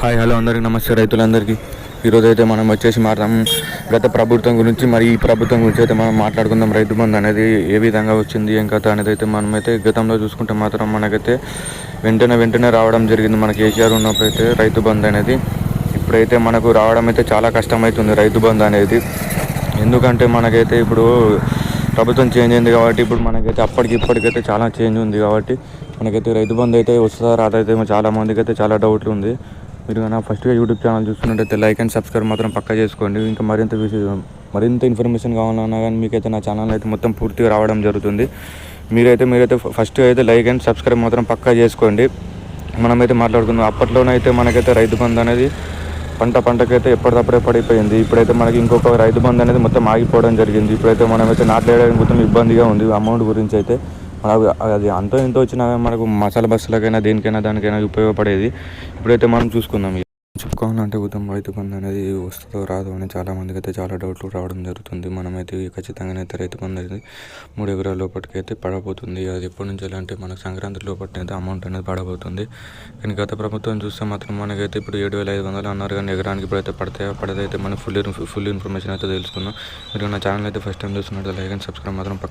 Hi hello అందరికీ నమస్తే రైతులందరికీ. ఈరోజు అయితే మనం వచ్చేసి మాట్లాం గత ప్రభుత్వం గురించి మరి ఈ ప్రభుత్వం గురించి అయితే మనం మాట్లాడుకుందాం. రైతు బంధు అనేది ఏ విధంగా వచ్చింది ఏం కథ అనేది అయితే మనమైతే గతంలో చూసుకుంటే మాత్రం మనకైతే వెంటనే వెంటనే రావడం జరిగింది. మన కేసీఆర్ ఉన్నప్పుడు అయితే రైతు బంధు అనేది ఇప్పుడైతే మనకు రావడం అయితే చాలా కష్టమవుతుంది రైతు బంధు అనేది. ఎందుకంటే మనకైతే ఇప్పుడు ప్రభుత్వం చేంజ్ అయింది కాబట్టి ఇప్పుడు మనకైతే అప్పటికి ఇప్పటికైతే చాలా చేంజ్ ఉంది కాబట్టి మనకైతే రైతు బంధు అయితే వస్తుందా రాదైతే చాలా మందికి అయితే చాలా డౌట్లు ఉంది. మీరు కన్నా ఫస్ట్గా యూట్యూబ్ ఛానల్ చూస్తున్నట్టయితే లైక్ అండ్ సబ్స్క్రైబ్ మాత్రం పక్కా చేసుకోండి. ఇంకా మరింత మరింత ఇన్ఫర్మేషన్ కావాలన్నా కానీ మీకైతే నా ఛానల్ అయితే మొత్తం పూర్తిగా రావడం జరుగుతుంది. మీరైతే మీరైతే ఫస్ట్ అయితే లైక్ అండ్ సబ్స్క్రైబ్ మాత్రం పక్కా చేసుకోండి. మనమైతే మాట్లాడుకుందాం. అప్పట్లోనైతే మనకైతే రైతు బంధు అనేది పంట పంటకైతే ఎప్పటికప్పుడే పడిపోయింది. ఇప్పుడైతే మనకి ఇంకొక రైతు బంధు అనేది మొత్తం ఆగిపోవడం జరిగింది. ఇప్పుడైతే మనమైతే నాట్లేయడానికి మొత్తం ఇబ్బందిగా ఉంది. అమౌంట్ గురించి అయితే అది అంతో ఎంతో వచ్చినా మనకు మసాలా బస్సులకైనా దేనికైనా దానికైనా ఉపయోగపడేది. ఇప్పుడైతే మనం చూసుకుందాం. చెప్పుకోవాలంటే ఉత్తమ రైతు బంధు అనేది వస్తుందో రాదో అని చాలా మందికి అయితే చాలా డౌట్లు రావడం జరుగుతుంది. మనమైతే ఖచ్చితంగా అయితే రైతు బంధు అనేది మూడు ఎకరాల లోపలికి అయితే పడబోతుంది. అది ఎప్పటి నుంచి ఎలా అంటే మనకు సంక్రాంతి లోపల అయితే అమౌంట్ అనేది పడబోతుంది. కానీ గత ప్రభుత్వం చూస్తే మాత్రం మనకైతే ఇప్పుడు ఏడు వేల ఐదు వందలు అన్నారు కానీ ఎకరానికి ఇప్పుడైతే పడతాయో పడదైతే మనం ఫుల్ ఫుల్ ఇన్ఫర్మేషన్ అయితే తెలుసుకుందాం. మీరు నా ఛానల్ అయితే ఫస్ట్ టైం చూస్తున్నట్టు లైక్ అండ్ సబ్స్క్రైబ్ మాత్రం